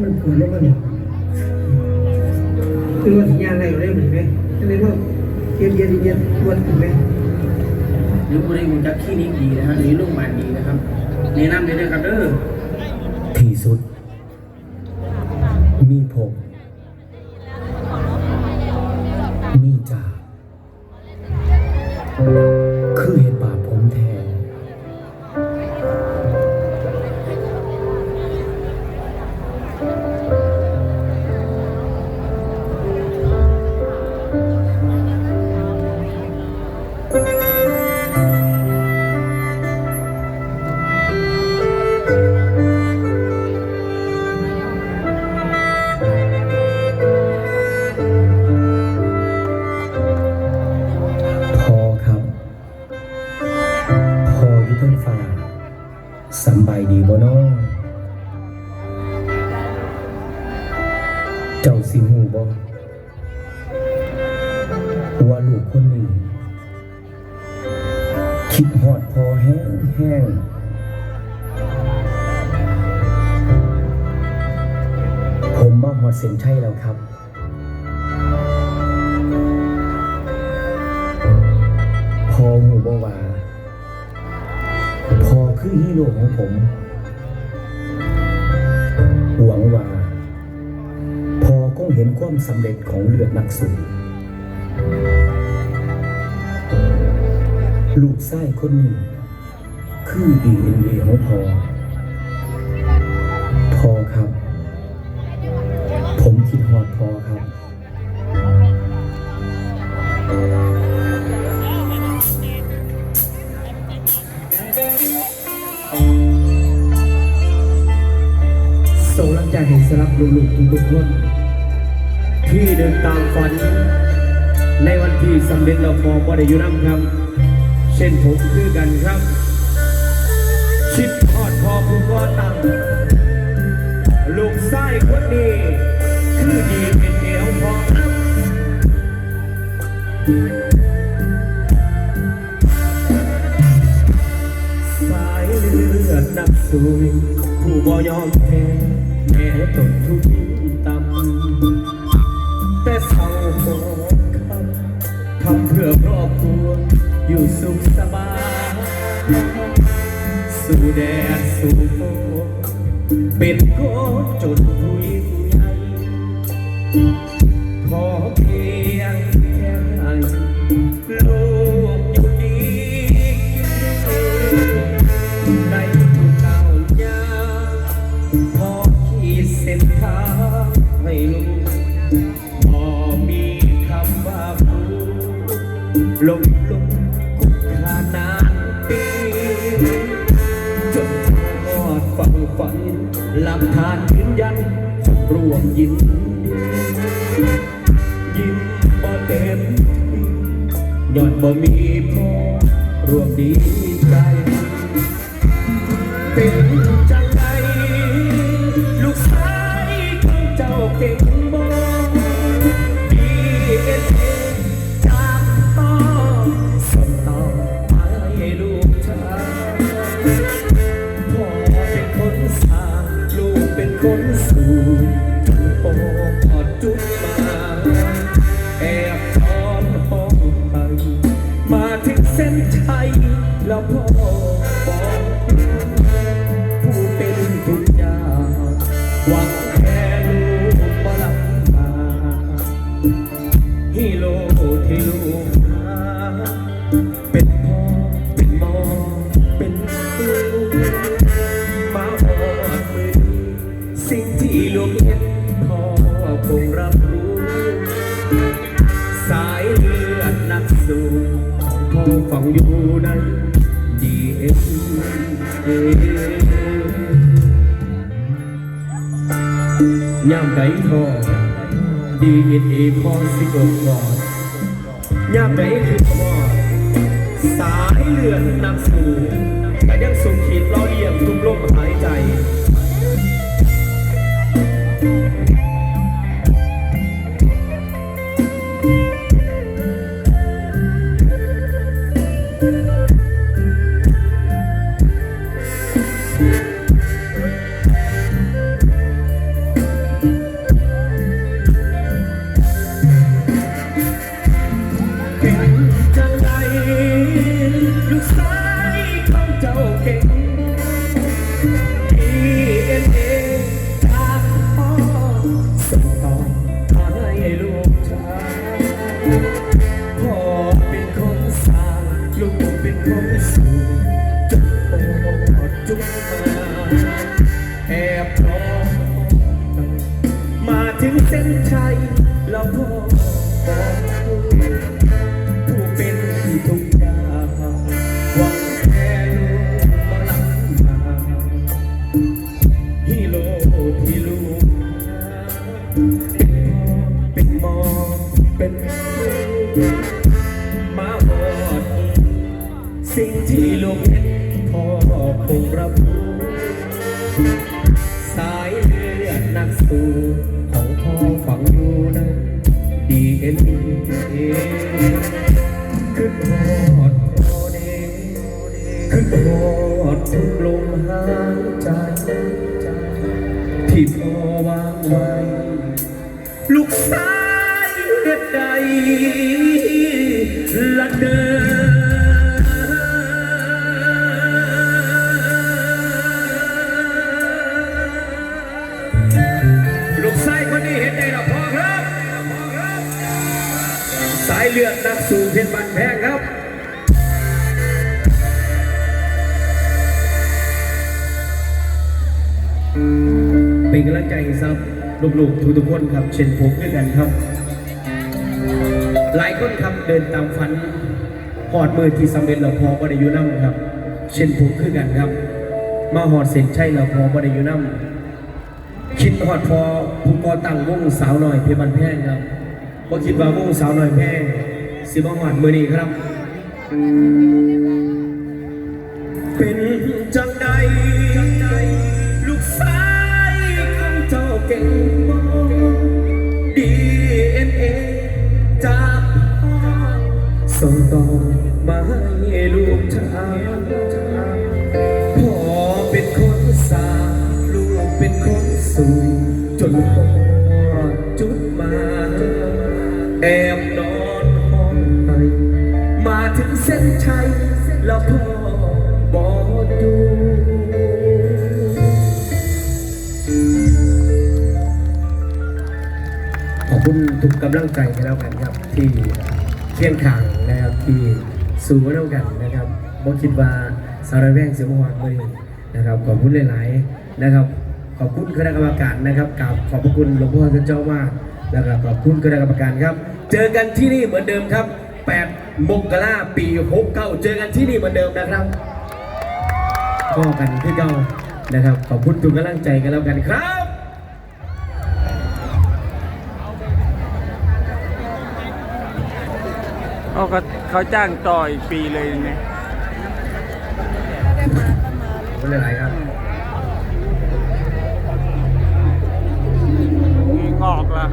มันปวดแล้วมันคือว่าสัญญาณอะไรได้เหมือนไหมก็เลยว่าเย็นเย็นเย็นปวดถูกไหมหรือผู้ใดรู้จักคลินิกดีนะครับหรือโรงพยาบาลดีนะครับแนะนำเลยนะครับเด้อที่สุด มีผมมีจ่า เจ้าสิหูบ่ว่าลูกคนนี้ คิดหอดพอแห้งแห้งผมมาหอดเส้นชัยแล้วครับ พอหูบ่ว่า พอคือฮีโร่ของผม ความสำเร็จของเลือดนักสู้ลูกไส้คนนี้ คือดีเอ็นเอของพอพอครับ ผมคิดฮอดพอครับ ส่งรักใจให้สำหรับลูกๆทุกๆคน ที่เดินตามฝัน ในวันที่สำเร็จเราพอบ่ได้อยู่น้ำครับ เช่นผมคือกันครับ ชิดทอดพอผู้ก่อตั้งลูกไส้คนนี้ คือดีเป็นเดียวพอครับสายเลือดนักสู้ผู้บ่ยอมแพ้แม้ตนทุกข์ และครอบครัวอยู่สุขสบาย สู่แดดสู่ฝนเป็นโคจนผู้ยิ่งใหญ่ ลงลงคุกคานานปีจนทอดฝังฝันหลักฐานยืนยันร่วมยินดียิ้มบ่เต็มยอดบ่มีพอรวมดีใจเป็น เป็นคนสู่จนโตพอดจุดมาแอบทอนห้องไปมาถึงเส้นชัยแล้วพ่อ สายเลือดนักสู้พอฝังอยู่ในดีเอ็นย่ามใดพ่อดีเอ็นเอพอสิกกอดยามใดคือพอสายเลือดนักสู้แต่ยังส่งขีดล้อเลียมทุกลมหายใจ สิ่งที่ลูกเห็นพ่อคงรับรู้สายเลือดนักสู้ของพ่อฝังอยู่ในดีเอ็นเอขึ้นหอดโอเดขึ้นหอดทุกลมหายใจ ที่พ่อวางไว้ ลูกสายเลือดใดละเดิลู เป็นกำลังใจให้ครับลูกๆทุกๆคนครับ เช่นผมด้วยกันครับ หลายคนครับเดินตามฝันหอดมือที่สำเร็จเราพอบ่ได้อยู่น้ำครับ เช่นผมคือกันครับ มาหอดเส้นชัยเราพอบ่ได้อยู่น้ำคิดหอดพอผู้ก่อตั้งวงสาวหน่อยเพชรบันแพงครับบ่คิดว่าวงสาวหน่อยแพงสิมาหอดมือนี้ครับ เป็น สู่จนพ่อจุดมา แอบนอนห้องไห้มาถึงเส้นชัยแล้วพ่อบอกดูขอบคุณทุกกำลังใจกันแล้วกันครับที่เคียงข้างนะครับที่สู้กันแล้วกันนะครับบ่คิดว่าสารแวงเสียงหวานเลยนะครับขอบคุณหลาย ๆ นะครับ อบคุณคณะกรรมการนะครับกราบขอบพระคุณหลวงพ่อท่านเจ้ามากนะครับขอบคุณคณะกรรมการครับ เจอกันที่นี่เหมือนเดิมครับ 8 มกราปี69เจอกันที่นี่เหมือนเดิมนะครับก็กันที่เก่านะครับ ขอบคุณทุกกำลังใจกันแล้วกันครับเขาก็เขาจ้างต่ออีกปีเลยเนี่ยขอบคุณหลายๆครับ ออกละ